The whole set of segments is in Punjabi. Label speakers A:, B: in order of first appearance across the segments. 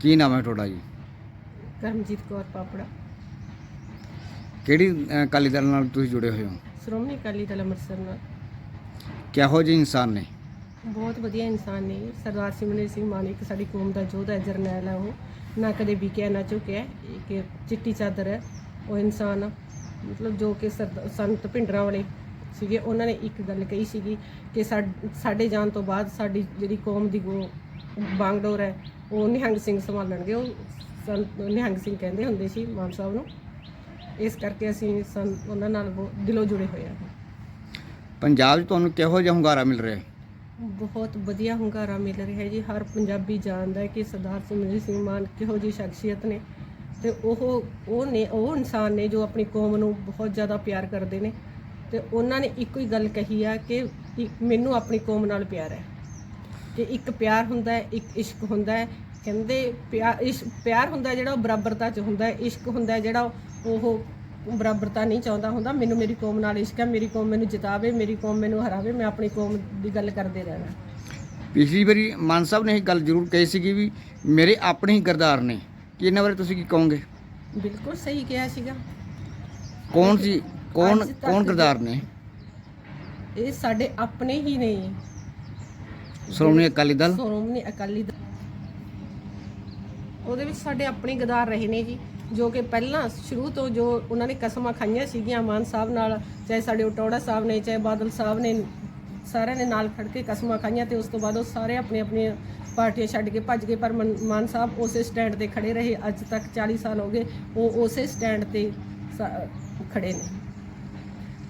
A: ਕੀ ਨਾਮ ਹੈ ਤੁਹਾਡਾ ਜੀ?
B: ਕਰਮਜੀਤ ਕੌਰ ਪਾਪੜਾ।
A: ਕਿਹੜੀ ਅ, ਅਕਾਲੀ ਦਲ ਨਾਲ ਤੁਸੀਂ ਜੁੜੇ ਹੋਏ ਹੋ?
B: ਸ਼੍ਰੋਮਣੀ ਅਕਾਲੀ ਦਲ ਅੰਮ੍ਰਿਤਸਰ ਨਾਲ।
A: ਕਿਹੋ ਜਿਹੇ ਇਨਸਾਨ ਨੇ?
B: ਬਹੁਤ ਵਧੀਆ ਇਨਸਾਨ ਨੇ ਸਰਦਾਰ ਸਿਮਰਨ ਸਿੰਘ ਮਾਨਿਕ ਸਾਡੀ ਕੌਮ ਦਾ ਯੋਧਾ ਹੈ, ਜਰਨੈਲ ਹੈ ਉਹ। ਨਾ ਕਦੇ ਵਿਕਿਆ ਨਾ ਝੁਕਿਆ। ਇੱਕ ਚਿੱਟੀ ਚਾਦਰ ਹੈ। ਉਹ ਇਨਸਾਨ ਮਤਲਬ ਜੋ ਕਿ ਸਰਦ- ਸੰਤ ਭਿੰਡਰਾਂ ਵਾਲੇ ਸੀਗੇ ਉਹਨਾਂ ਨੇ ਇੱਕ ਗੱਲ ਕਹੀ ਸੀਗੀ ਕਿ ਸਾਡ- ਸਾਡੇ ਜਾਣ ਤੋਂ ਬਾਅਦ ਸਾਡੀ ਜਿਹੜੀ ਕੌਮ ਦੀ ਗੋ ਬਾਂਗਡੋਰ ਹੈ ਉਹ ਨਿਹੰਗ ਸਿੰਘ ਸੰਭਾਲਣਗੇ ਉਹ ਸੰਤ ਨਿਹੰਗ ਸਿੰਘ ਕਹਿੰਦੇ ਹੁੰਦੇ ਸੀ ਮਾਨ ਸਾਹਿਬ ਨੂੰ। ਇਸ ਕਰਕੇ ਅਸੀਂ ਸੰ ਉਹਨਾਂ ਨਾਲ ਬਹੁਤ ਦਿਲੋਂ ਜੁੜੇ ਹੋਏ ਹਾਂ।
A: ਪੰਜਾਬ 'ਚ ਤੁਹਾਨੂੰ ਕਿਹੋ ਜਿਹਾ ਹੁੰਗਾਰਾ ਮਿਲ ਰਿਹਾ ਹੈ?
B: ਬਹੁਤ ਵਧੀਆ ਹੁੰਗਾਰਾ ਮਿਲ ਰਿਹਾ ਹੈ ਜੀ। ਹਰ ਪੰਜਾਬੀ ਜਾਣਦਾ ਹੈ ਕਿ ਸਰਦਾਰ ਸਿਮਰਜੀਤ ਸਿੰਘ ਮਾਨ ਕਿਹੋ ਜਿਹੀ ਸ਼ਖਸੀਅਤ ਨੇ ਤੇ ਉਹ ਉਹ ਨੇ ਉਹ ਇਨਸਾਨ ਨੇ ਜੋ ਆਪਣੀ ਕੌਮ ਨੂੰ ਬਹੁਤ ਜ਼ਿਆਦਾ ਪਿਆਰ ਕਰਦੇ ਨੇ ਤੇ ਉਹਨਾਂ ਨੇ ਇੱਕੋ ਹੀ ਗੱਲ ਕਹੀ ਆ ਕਿ ਮੈਨੂੰ ਆਪਣੀ ਕੌਮ ਨਾਲ ਪਿਆਰ ਹੈ। ਕਿ ਇੱਕ ਪਿਆਰ ਹੁੰਦਾ ਹੈ ਇੱਕ ਇਸ਼ਕ ਹੁੰਦਾ ਹੈ। ਕਹਿੰਦੇ ਪਿਆਰ ਇਸ ਪਿਆਰ ਹੁੰਦਾ ਜਿਹੜਾ ਉਹ ਬਰਾਬਰਤਾ 'ਚ ਹੁੰਦਾ ਹੈ ਇਸ਼ਕ ਹੁੰਦਾ ਜਿਹੜਾ ਉਹ ਬਰਾਬਰਤਾ ਨਹੀਂ ਚਾਹੁੰਦਾ ਹੁੰਦਾ। ਮੈਨੂੰ ਮੇਰੀ ਕੌਮ ਨਾਲ ਇਸ਼ਕ ਹੈ ਮੇਰੀ ਕੌਮ ਮੈਨੂੰ ਜਿਤਾਵੇ ਮੇਰੀ ਕੌਮ ਮੈਨੂੰ ਹਰਾਵੇ ਮੈਂ ਆਪਣੀ ਕੌਮ ਦੀ ਗੱਲ ਕਰਦੇ ਰਹਿਣਾ।
A: ਪਿਛਲੀ ਵਾਰੀ ਮਾਨ ਸਾਹਿਬ ਨੇ ਇਹ ਗੱਲ ਜ਼ਰੂਰ ਕਹੀ ਸੀਗੀ ਵੀ ਮੇਰੇ ਆਪਣੇ ਹੀ ਗਰਦਾਰ ਨੇ। ਕੀ ਇਹਨਾਂ ਬਾਰੇ ਤੁਸੀਂ ਕੀ ਕਹੋਗੇ?
B: ਬਿਲਕੁਲ ਸਹੀ ਕਿਹਾ ਸੀਗਾ।
A: ਕੌਣ ਸੀ? ਕੌਣ ਕੌਣ ਗਰਦਾਰ ਨੇ?
B: ਇਹ ਸਾਡੇ ਆਪਣੇ ਹੀ ਨੇ।
A: ਸ਼੍ਰੋਮਣੀ ਅਕਾਲੀ ਦਲ?
B: ਸ਼੍ਰੋਮਣੀ ਅਕਾਲੀ ਦਲ। ਉਹਦੇ ਵਿੱਚ ਸਾਡੇ ਆਪਣੇ ਗਦਾਰ ਰਹੇ ਨੇ ਜੀ, ਜੋ ਕਿ ਪਹਿਲਾਂ ਸ਼ੁਰੂ ਤੋਂ ਜੋ ਉਹਨਾਂ ਨੇ ਕਸਮਾਂ ਖਾਈਆਂ ਸੀਗੀਆਂ, ਮਾਨ ਸਾਹਿਬ ਨਾਲ, ਚਾਹੇ ਸਾਡੇ ਉਟੌੜਾ ਸਾਹਿਬ ਨੇ, ਚਾਹੇ ਬਾਦਲ ਸਾਹਿਬ ਨੇ, ਸਾਰਿਆਂ ਨੇ ਨਾਲ ਖੜ ਕੇ ਕਸਮਾਂ ਖਾਈਆਂ ਤੇ ਉਸ ਤੋਂ ਬਾਅਦ ਉਹ ਸਾਰੇ ਆਪਣੀ ਆਪਣੀ ਪਾਰਟੀਆਂ ਛੱਡ ਕੇ ਭੱਜ ਗਏ, ਪਰ ਮਨ- ਮਾਨ ਸਾਹਿਬ ਉਸੇ ਸਟੈਂਡ ਤੇ ਖੜੇ ਰਹੇ, ਅੱਜ ਤੱਕ 40 ਸਾਲ ਹੋ ਗਏ, ਉਹ ਉਸੇ ਸਟੈਂਡ ਤੇ ਖੜੇ ਨੇ।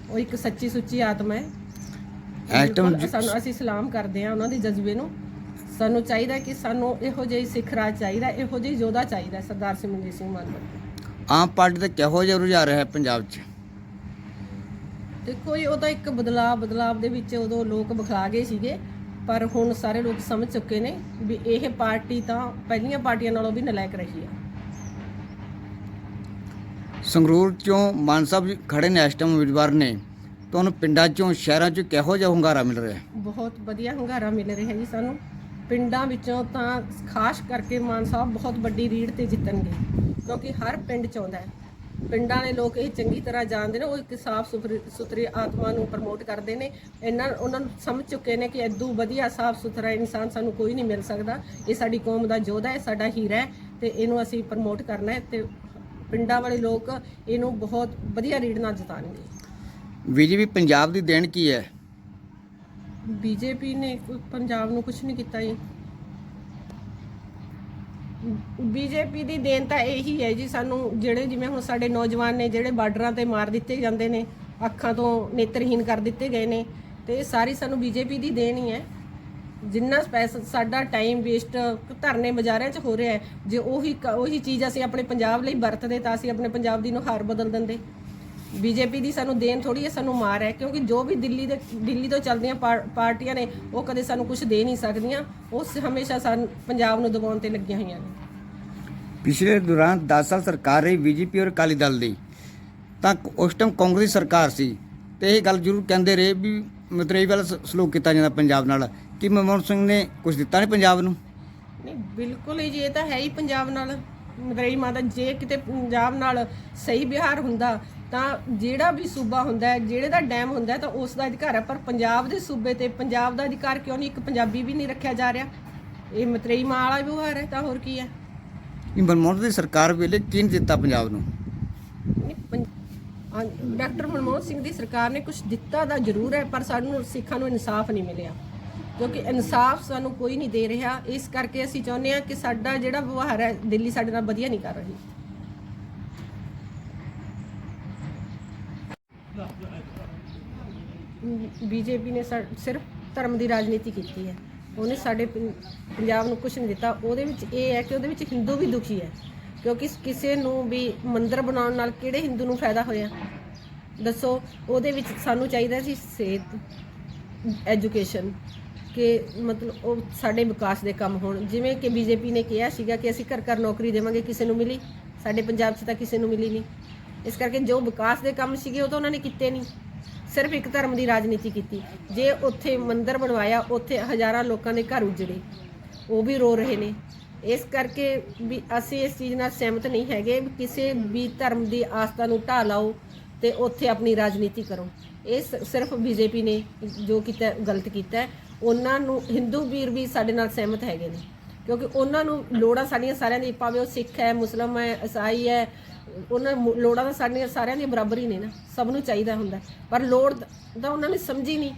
B: ਉਹ ਇੱਕ ਸੱਚੀ ਸੁੱਚੀ ਆਤਮਾ ਹੈ। ਬਿਲਕੁਲ ਸਾਨੂੰ ਅਸੀਂ ਸਲਾਮ ਕਰਦੇ ਹਾਂ ਉਹਨਾਂ ਦੇ ਜਜ਼ਬੇ ਨੂੰ। ਸਾਨੂੰ ਚਾਹੀਦਾ ਕਿ ਸਾਨੂੰ ਇਹੋ ਜਿਹੀ ਸਿੱਖ ਰਾਜ ਚਾਹੀਦਾ ਇਹੋ ਜਿਹੀ ਯੋਧਾ ਚਾਹੀਦਾ ਸਰਦਾਰ ਸਿਮਰਜੀਤ ਸਿੰਘ ਮਾਨ।
A: ਆਮ ਪਾਰਟੀ ਦਾ ਕਿਹੋ ਜਿਹਾ ਰੁਝਾਨ ਰਿਹਾ ਹੈ ਪੰਜਾਬ 'ਚ?
B: ਤੇ ਕੋਈ ਉਹਦਾ ਇੱਕ ਬਦਲਾਅ ਬਦਲਾਅ ਦੇ ਵਿੱਚ ਉਦੋਂ ਲੋਕ ਬਖਲਾ ਗਏ ਸੀਗੇ ਪਰ ਹੁਣ ਸਾਰੇ ਲੋਕ ਸਮਝ ਚੁੱਕੇ ਨੇ ਵੀ ਇਹ ਪਾਰਟੀ ਤਾਂ ਪਹਿਲੀਆਂ ਪਾਰਟੀਆਂ ਨਾਲੋਂ ਵੀ ਨਲਾਇਕ ਰਹੀ ਆ
A: ਸੰਗਰੂਰ 'ਚੋਂ ਮਾਨ ਸਾਹਿਬ ਜੀ ਖੜੇ ਨੇ ਇਸ ਟਾਈਮ ਉਮੀਦਵਾਰ ਨੇ। ਤੁਹਾਨੂੰ ਪਿੰਡਾਂ 'ਚੋਂ, ਸ਼ਹਿਰਾਂ 'ਚੋਂ ਕਿਹੋ ਜਿਹਾ ਹੁੰਗਾਰਾ ਮਿਲ ਰਿਹਾ ਹੈ?
B: ਬਹੁਤ ਵਧੀਆ ਹੁੰਗਾਰਾ ਮਿਲ ਰਿਹਾ ਜੀ ਸਾਨੂੰ। ਪਿੰਡਾਂ ਵਿੱਚੋਂ ਤਾਂ ਖਾਸ ਕਰਕੇ ਮਾਨ ਸਾਹਿਬ ਬਹੁਤ ਵੱਡੀ ਰੀੜ ਤੇ ਜਿੱਤਣਗੇ, ਕਿਉਂਕਿ ਹਰ ਪਿੰਡ ਚ ਆਉਂਦਾ ਹੈ। ਪਿੰਡਾਂ ਵਾਲੇ ਲੋਕ ਇਹ ਚੰਗੀ ਤਰ੍ਹਾਂ ਜਾਣਦੇ ਨੇ, ਉਹ ਇੱਕ ਸਾਫ਼ ਸੁਥਰੀ ਸੁਥਰੀ ਆਤਮਾ ਨੂੰ ਪ੍ਰਮੋਟ ਕਰਦੇ ਨੇ। ਇਹਨਾਂ, ਉਹਨਾਂ ਨੂੰ ਸਮਝ ਚੁੱਕੇ ਨੇ ਕਿ ਐਦੂ ਵਧੀਆ ਸਾਫ਼ ਸੁਥਰਾ ਇਨਸਾਨ ਸਾਨੂੰ ਕੋਈ ਨਹੀਂ ਮਿਲ ਸਕਦਾ। ਇਹ ਸਾਡੀ ਕੌਮ ਦਾ ਯੋਧਾ ਹੈ ਸਾਡਾ ਹੀਰਾ ਹੈ ਤੇ ਇਹਨੂੰ ਅਸੀਂ ਪ੍ਰਮੋਟ ਕਰਨਾ ਹੈ ਤੇ ਪਿੰਡਾਂ ਵਾਲੇ ਲੋਕ ਇਹਨੂੰ ਬਹੁਤ ਵਧੀਆ ਰੀੜ ਨਾਲ ਜਿਤਾਣਗੇ
A: ਬੀਜੇਪੀ ਪੰਜਾਬ ਦੀ ਦੇਣ ਕੀ ਹੈ?
B: ਬੀਜੇਪੀ ਨੇ ਕੋਈ ਪੰਜਾਬ ਨੂੰ ਕੁਝ ਨਹੀਂ ਕੀਤਾ ਜੀ। ਬੀਜੇਪੀ ਦੀ ਦੇਣ ਤਾਂ ਇਹੀ ਹੈ ਜੀ, ਸਾਨੂੰ ਜਿਹੜੇ ਜਿਵੇਂ ਹੁਣ ਸਾਡੇ ਨੌਜਵਾਨ ਨੇ, ਜਿਹੜੇ ਬਾਰਡਰਾਂ ਤੇ ਮਾਰ ਦਿੱਤੇ ਜਾਂਦੇ ਨੇ, ਅੱਖਾਂ ਤੋਂ ਨੇਤਰਹੀਨ ਕਰ ਦਿੱਤੇ ਗਏ ਨੇ, ਤੇ ਇਹ ਸਾਰੀ ਸਾਨੂੰ ਬੀਜੇਪੀ ਦੀ ਦੇਣ ਹੀ ਹੈ। ਜਿੰਨਾ ਪੈਸਾ ਸਾਡਾ ਟਾਈਮ ਵੇਸਟ ਧਰਨੇ ਬਾਜ਼ਾਰਾਂ 'ਚ ਹੋ ਰਿਹਾ ਹੈ, ਜੇ ਉਹੀ ਕ- ਉਹੀ ਚੀਜ਼ ਅਸੀਂ ਆਪਣੇ ਪੰਜਾਬ ਲਈ ਵਰਤਦੇ ਤਾਂ ਅਸੀਂ ਆਪਣੇ ਪੰਜਾਬ ਦੀ ਨੁਹਾਰ ਬਦਲ ਦਿੰਦੇ। ਬੀਜੇਪੀ ਦੀ ਸਾਨੂੰ ਦੇਣ ਥੋੜੀ ਹੈ ਸਾਨੂੰ ਮਾਰ ਹੈ ਕਿਉਂਕਿ ਜੋ ਵੀ ਦਿੱਲੀ ਦੇ ਦਿੱਲੀ ਤੋਂ ਚੱਲਦੀਆਂ ਪਾਰ- ਪਾਰਟੀਆਂ ਨੇ ਉਹ ਕਦੇ ਸਾਨੂੰ ਕੁਝ ਦੇ ਨਹੀਂ ਸਕਦੀਆਂ। ਉਹ ਹਮੇਸ਼ਾ ਸਾਨੂੰ ਪੰਜਾਬ ਨੂੰ ਦਬਾਉਣ ਤੇ ਲੱਗੀਆਂ ਹੋਈਆਂ ਨੇ।
A: ਪਿਛਲੇ ਦੌਰਾਨ 10 ਸਾਲ ਸਰਕਾਰ ਰਹੀ ਬੀਜੇਪੀ ਔਰ ਅਕਾਲੀ ਦਲ ਦੀ। ਤਾਂ ਉਸ ਟਾਈਮ ਕਾਂਗਰਸ ਸਰਕਾਰ ਸੀ। ਤੇ ਇਹ ਗੱਲ ਜ਼ਰੂਰ ਕਹਿੰਦੇ ਰਹੇ ਵੀ ਮਤਰੇਈ ਵਾਲਾ ਸਲੂਕ ਕੀਤਾ ਜਾਂਦਾ ਪੰਜਾਬ ਨਾਲ। ਕਿ ਮਨਮੋਹਨ ਸਿੰਘ ਨੇ ਕੁਝ ਦਿੱਤਾ ਨਹੀਂ ਪੰਜਾਬ ਨੂੰ?
B: ਨਹੀਂ ਬਿਲਕੁਲ ਹੀ ਜੀ ਇਹ ਤਾਂ ਹੈ ਹੀ ਪੰਜਾਬ ਨਾਲ। ਮਦਰਈ ਮਾਤਾ ਜੇ ਕਿਤੇ ਪੰਜਾਬ ਨਾਲ ਸਹੀ ਵਿਹਾਰ ਹੁੰਦਾ ਤਾਂ ਜਿਹੜਾ ਵੀ ਸੂਬਾ ਹੁੰਦਾ ਹੈ ਜਿਹੜੇ ਦਾ ਡੈਮ ਹੁੰਦਾ ਹੈ ਤਾਂ ਉਸ ਦਾ ਅਧਿਕਾਰ ਹੈ। ਪਰ ਪੰਜਾਬ ਦੇ ਸੂਬੇ ਤੇ ਪੰਜਾਬ ਦਾ ਅਧਿਕਾਰ ਕਿਉਂ ਨਹੀਂ? ਇੱਕ ਪੰਜਾਬੀ ਵੀ ਨਹੀਂ ਰੱਖਿਆ ਜਾ ਰਿਹਾ। ਇਹ ਮਤਰੇਈ ਮਾਂ ਵਾਲਾ ਵਿਵਹਾਰ ਹੈ ਤਾਂ ਹੋਰ ਕੀ ਹੈ?
A: ਕਿ ਮਨਮੋਹਨ ਦੀ ਸਰਕਾਰ ਵੇਲੇ ਕੀ ਨਹੀਂ ਦਿੱਤਾ ਪੰਜਾਬ ਨੂੰ?
B: ਡਾਕਟਰ ਮਨਮੋਹਨ ਸਿੰਘ ਦੀ ਸਰਕਾਰ ਨੇ ਕੁਝ ਦਿੱਤਾ ਤਾਂ ਜ਼ਰੂਰ ਹੈ ਪਰ ਸਾਨੂੰ ਸਿੱਖਾਂ ਨੂੰ ਇਨਸਾਫ ਨਹੀਂ ਮਿਲਿਆ। ਕਿਉਂਕਿ ਇਨਸਾਫ ਸਾਨੂੰ ਕੋਈ ਨਹੀਂ ਦੇ ਰਿਹਾ। ਇਸ ਕਰਕੇ ਅਸੀਂ ਚਾਹੁੰਦੇ ਹਾਂ ਕਿ ਸਾਡਾ ਜਿਹੜਾ ਵਿਵਹਾਰ ਹੈ, ਦਿੱਲੀ ਸਾਡੇ ਨਾਲ ਵਧੀਆ ਨਹੀਂ ਕਰ ਰਹੀ। ਬੀਜੇਪੀ ਨੇ ਸਾ- ਸਿਰਫ ਧਰਮ ਦੀ ਰਾਜਨੀਤੀ ਕੀਤੀ ਹੈ। ਉਹਨੇ ਸਾਡੇ ਪੰਜਾਬ ਨੂੰ ਕੁਝ ਨਹੀਂ ਦਿੱਤਾ। ਉਹਦੇ ਵਿੱਚ ਇਹ ਹੈ ਕਿ ਉਹਦੇ ਵਿੱਚ ਹਿੰਦੂ ਵੀ ਦੁਖੀ ਹੈ। ਕਿਉਂਕਿ ਕਿਸੇ ਨੂੰ ਵੀ ਮੰਦਰ ਬਣਾਉਣ ਨਾਲ ਕਿਹੜੇ ਹਿੰਦੂ ਨੂੰ ਫਾਇਦਾ ਹੋਇਆ? ਦੱਸੋ, ਉਹਦੇ ਵਿੱਚ ਸਾਨੂੰ ਚਾਹੀਦਾ ਸੀ ਸਿਹਤ, ਐਜੂਕੇਸ਼ਨ। ਕਿ ਮਤਲਬ ਉਹ ਸਾਡੇ ਵਿਕਾਸ ਦੇ ਕੰਮ ਹੋਣ। ਜਿਵੇਂ ਕਿ ਬੀਜੇਪੀ ਨੇ ਕਿਹਾ ਸੀਗਾ ਕਿ ਅਸੀਂ ਘਰ ਘਰ ਨੌਕਰੀ ਦੇਵਾਂਗੇ, ਕਿਸੇ ਨੂੰ ਮਿਲੀ। ਸਾਡੇ ਪੰਜਾਬ 'ਚ ਤਾਂ ਕਿਸੇ ਨੂੰ ਮਿਲੀ ਨਹੀਂ। ਇਸ ਕਰਕੇ ਜੋ ਵਿਕਾਸ ਦੇ ਕੰਮ ਸੀਗੇ, ਉਹ ਤਾਂ ਉਹਨਾਂ ਨੇ ਕੀਤੇ ਨਹੀਂ। ਸਿਰਫ ਇੱਕ ਧਰਮ ਦੀ ਰਾਜਨੀਤੀ ਕੀਤੀ। ਜੇ ਉੱਥੇ ਮੰਦਿਰ ਬਣਵਾਇਆ, ਉੱਥੇ ਹਜ਼ਾਰਾਂ ਲੋਕਾਂ ਦੇ ਘਰ ਉਜੜੇ। ਉਹ ਵੀ ਰੋ ਰਹੇ ਨੇ। ਇਸ ਕਰਕੇ ਵੀ ਅਸੀਂ ਇਸ ਚੀਜ਼ ਨਾਲ ਸਹਿਮਤ ਨਹੀਂ ਹੈਗੇ ਵੀ ਕਿਸੇ ਵੀ ਧਰਮ ਦੀ ਆਸਥਾ ਨੂੰ ਢਾਹ ਲਾਓ ਤੇ ਉੱਥੇ ਆਪਣੀ ਰਾਜਨੀਤੀ ਕਰੋ। ਇਹ ਸ- ਸਿਰਫ ਬੀਜੇਪੀ ਨੇ ਜੋ ਕੀਤਾ, ਗਲਤ ਕੀਤਾ। ਉਹਨਾਂ ਨੂੰ, ਹਿੰਦੂ ਵੀਰ ਵੀ ਸਾਡੇ ਨਾਲ ਸਹਿਮਤ ਹੈਗੇ ਨੇ। ਕਿਉਂਕਿ ਉਹਨਾਂ ਨੂੰ ਲੋੜਾਂ ਸਾਡੀਆਂ ਸਾਰਿਆਂ ਦੀ, ਭਾਵੇਂ ਉਹ ਸਿੱਖ ਹੈ, ਮੁਸਲਮ ਹੈ ਈਸਾਈ ਹੈ, ਉਹਨਾਂ ਲੋੜਾਂ ਤਾਂ ਸਾਡੀਆਂ ਸਾਰਿਆਂ ਦੀਆਂ ਬਰਾਬਰ ਹੀ ਨੇ ਨਾ। ਸਭ ਨੂੰ ਚਾਹੀਦਾ ਹੁੰਦਾ। ਪਰ ਲੋੜ ਦਾ ਉਹਨਾਂ ਨੇ ਸਮਝੀ ਨਹੀਂ।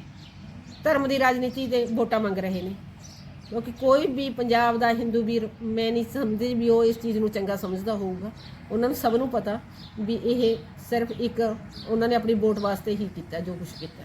B: ਧਰਮ ਦੀ ਰਾਜਨੀਤੀ ਦੇ ਵੋਟਾਂ ਮੰਗ ਰਹੇ ਨੇ। ਕਿਉਂਕਿ ਕੋਈ ਵੀ ਪੰਜਾਬ ਦਾ ਹਿੰਦੂ ਵੀਰ ਮੈਂ ਨਹੀਂ ਸਮਝਦੀ ਵੀ ਉਹ ਇਸ ਚੀਜ਼ ਨੂੰ ਚੰਗਾ ਸਮਝਦਾ ਹੋਊਗਾ। ਉਹਨਾਂ ਨੂੰ ਸਭ ਨੂੰ ਪਤਾ ਵੀ ਇਹ ਸਿਰਫ ਇੱਕ, ਉਹਨਾਂ ਨੇ ਆਪਣੀ ਵੋਟ ਵਾਸਤੇ ਹੀ ਕੀਤਾ, ਜੋ ਕੁਝ ਕੀਤਾ।